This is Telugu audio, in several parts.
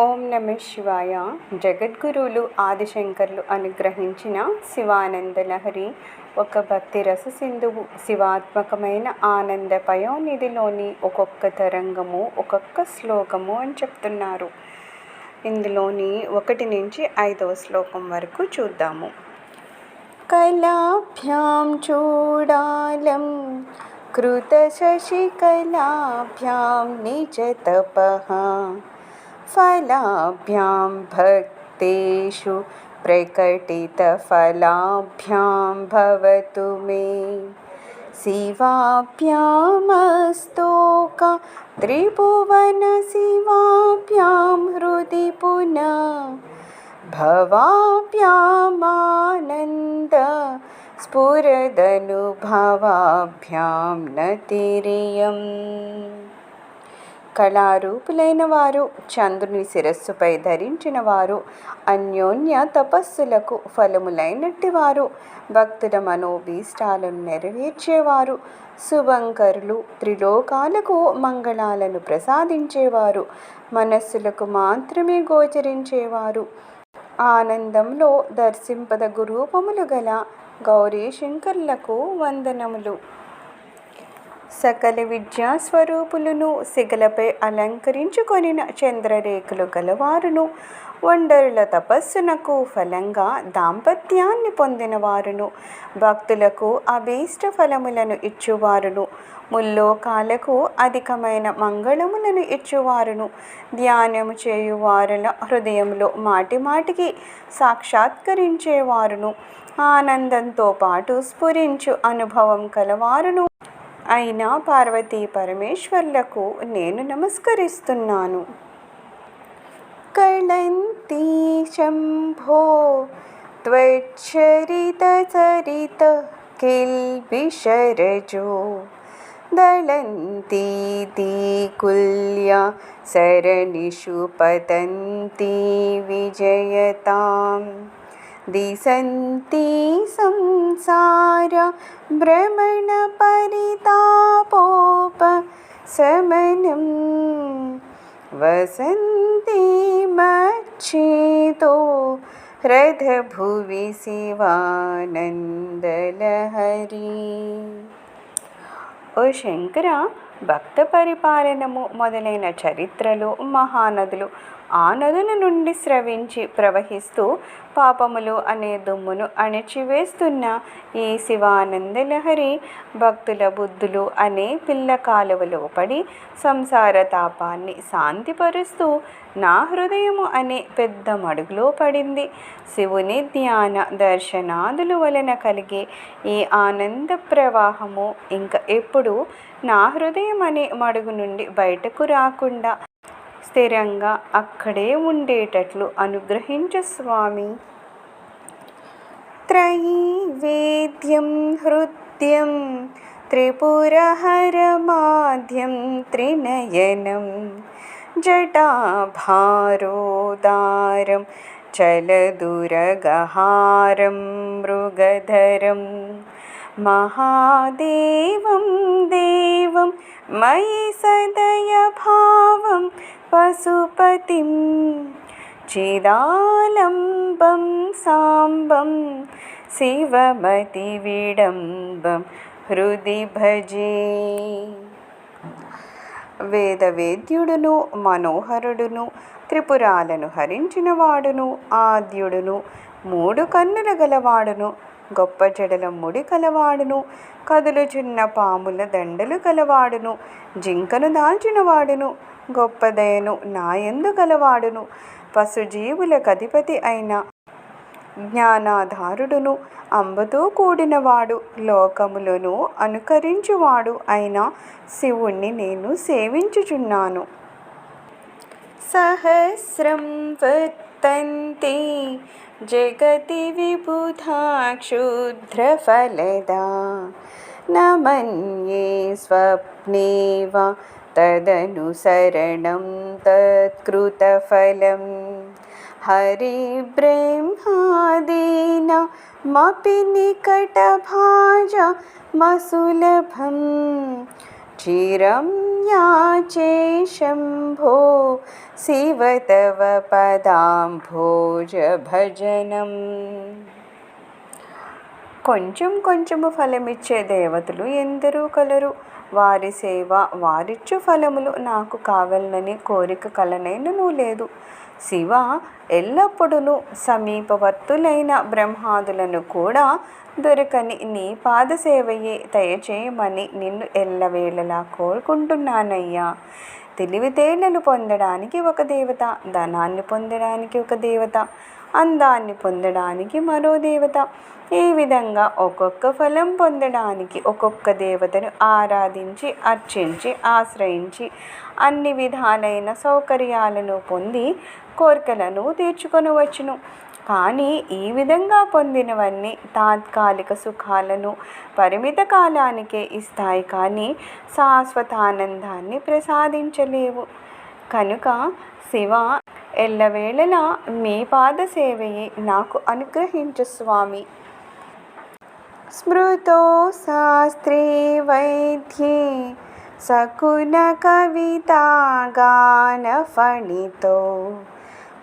ఓం నమ శివాయ. జగద్గురువులు ఆదిశంకర్లు అనుగ్రహించిన శివానంద లహరి ఒక భక్తి రస సింధువు శివాత్మకమైన ఆనంద పయోనిధిలోని ఒక్కొక్క తరంగము ఒక్కొక్క శ్లోకము అని చెప్తున్నారు. ఇందులోని ఒకటి నుంచి ఐదవ శ్లోకం వరకు చూద్దాము. కళాభ్యాం చూడాలం కృతశశికళాభ్యాం నిజతపహ फलाभ्यां भक्तेषु प्रकटितफलाभ्यां भवतु मे। शिवाभ्यामस्तोका त्रिभुवनशिवाभ्यां हृदि पुनः भवाभ्यामानन्द स्फुरदनुभवाभ्यां न तिरियम्। కళారూపులైన వారు చంద్రుని శిరస్సుపై ధరించిన వారు అన్యోన్య తపస్సులకు ఫలములైనట్టి వారు భక్తుల మనోభీష్టాలను నెరవేర్చేవారు శుభంకరులు త్రిలోకాలకు మంగళాలను ప్రసాదించేవారు మనస్సులకు మాత్రమే గోచరించేవారు. ఆనందంలో దర్శింపదగు రూపములు గల గౌరీ శంకర్లకు వందనములు. సకల విద్యా స్వరూపులను సిగలపై అలంకరించుకొనిన చంద్రరేఖలు గలవారును వండరుల తపస్సునకు ఫలంగా దాంపత్యాన్ని పొందిన వారును భక్తులకు అభీష్ట ఫలములను ఇచ్చువారును ముల్లోకాలకు అధికమైన మంగళములను ఇచ్చువారును ధ్యానము చేయువారుల హృదయంలో మాటిమాటికి సాక్షాత్కరించేవారును ఆనందంతో పాటు స్ఫురించు అనుభవం కలవారును అయిన పార్వతీ పరమేశ్వర్లకు నేను నమస్కరిస్తున్నాను కళంతి శంభో त्वच्चरितचरित किल्बिषरजो दळन्तीति कुल्या सरणिषु पतन्ती विजयतां दिशन्ति संसार भ्रमणपरितापोपशमनम् वसन्ति मच्छेतो रथभुवि శివానందలహరి ఓ శంకర భక్త పరిపాలనము మొదలైన చరిత్రలు మహానదులు ఆ నదుల నుండి స్రవించి ప్రవహిస్తూ పాపములు అనే దుమ్మును అణిచివేస్తున్న ఈ శివానందలహరి భక్తుల బుద్ధులు అనే పిల్ల కాలువలో పడి సంసార తాపాన్ని శాంతిపరుస్తూ నా హృదయము అనే పెద్ద మడుగులో పడింది. శివుని ధ్యాన దర్శనాదుల వలన కలిగే ఈ ఆనంద ప్రవాహము ఇంకా ఎప్పుడు నా హృదయం అనే మడుగు నుండి బయటకు రాకుండా స్థిరంగా అక్కడే ఉండేటట్లు అనుగ్రహించు స్వామి త్రైవేద్యం హృద్యం త్రిపురహరమాద్యం త్రినయనం జటాభారోదారం చలదురగహారం మృగధరం महादेवं देवं मयि सदयभावं पशुपतिं चिदालम्बं साम्बं शिवमतिविडम्बं हृदि भजे వేదవేద్యుడును మనోహరుడును త్రిపురాలను హరించినవాడును ఆద్యుడును మూడు కన్నుల గలవాడును గొప్ప జడల ముడి కలవాడును కదులుచున్న పాముల దండలు కలవాడును జింకను దాల్చినవాడును గొప్పదయను నాయందు గలవాడును పశుజీవులకధిపతి అయిన జ్ఞానాధారుడును అంబతో కూడినవాడు లోకములను అనుకరించువాడు అయిన శివుణ్ణి నేను సేవించుచున్నాను. సహస్రం వర్తంతి జగతి విబుధా క్షుద్రఫలదా నమన్యే स्वप्ने वा तदनुसरणं तत्कृतफलं। हरिब्रह्मादीनमपि निकटभाज म चिरं याचे शम्भो शिव तव पदाम्भोजभजनम् కొంచెం కొంచెము ఫలమిచ్చే దేవతలు ఎందరూ కలరు. వారి సేవ వారిచ్చు ఫలములు నాకు కావాలని కోరిక కలనైనను లేదు. శివ ఎల్లప్పుడూ సమీపవర్తులైన బ్రహ్మాదులను కూడా దొరకని నీ పాద సేవయే దయచేయమని నిన్ను ఎల్లవేళలా కోరుకుంటున్నానయ్యా. తెలివితేటలు పొందడానికి ఒక దేవత ధనాన్ని పొందడానికి ఒక దేవత అందాన్ని పొందడానికి మరో దేవత. ఈ విధంగా ఒక్కొక్క ఫలం పొందడానికి ఒక్కొక్క దేవతను ఆరాధించి అర్చించి ఆశ్రయించి అన్ని విధాలైన సౌకర్యాలను పొంది కోరికలను తీర్చుకొనవచ్చును. కానీ ఈ విధంగా పొందినవన్నీ తాత్కాలిక సుఖాలను పరిమిత కాలానికే ఇస్తాయి. కానీ శాశ్వతానందాన్ని ప్రసాదించలేవు. కనుక శివ ఎల్లవేళలా మీ పాద సేవయే నాకు అనుగ్రహించు స్వామి స్మృతో శాస్త్రీ వైద్యే సకున కవితా గానఫణితో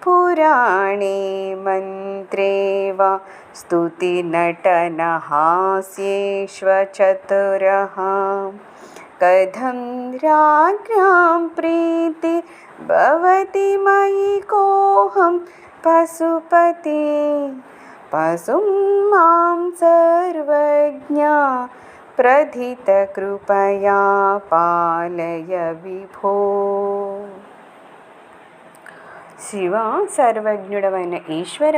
पुराणे मन्त्रे वा स्तुतिनटनहास्येष्वचतुरः कथं राज्ञां प्रीति भवति मयि कोऽहं पशुपते। पशुं मां सर्वज्ञा प्रथितकृपया पालय विभो శివ సర్వజ్ఞుడమైన ఈశ్వర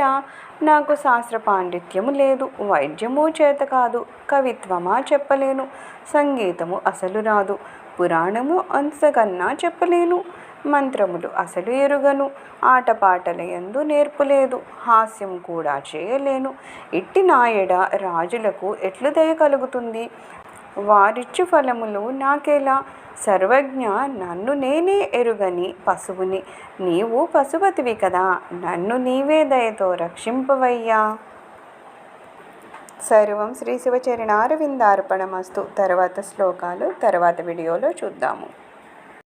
నాకు శాస్త్ర పాండిత్యము లేదు వైద్యము చేత కాదు కవిత్వమా చెప్పలేను సంగీతము అసలు రాదు పురాణము అంతకన్నా చెప్పలేను మంత్రములు అసలు ఎరుగను ఆటపాటల ఎందు నేర్పులేదు హాస్యం కూడా చేయలేను ఇట్టి నాయడ రాజులకు ఎట్లు దయ కలుగుతుంది? వారిచ్చు ఫలములు నాకెలా? సర్వజ్ఞ నన్ను నేనే ఎరుగని పశువుని. నీవు పశుపతివి కదా నన్ను నీవే దయతో రక్షింపవయ్యా. సర్వం శ్రీ శివచరణ అరవిందార్పణమస్తు తర్వాత శ్లోకాలు తర్వాత వీడియోలో చూద్దాము.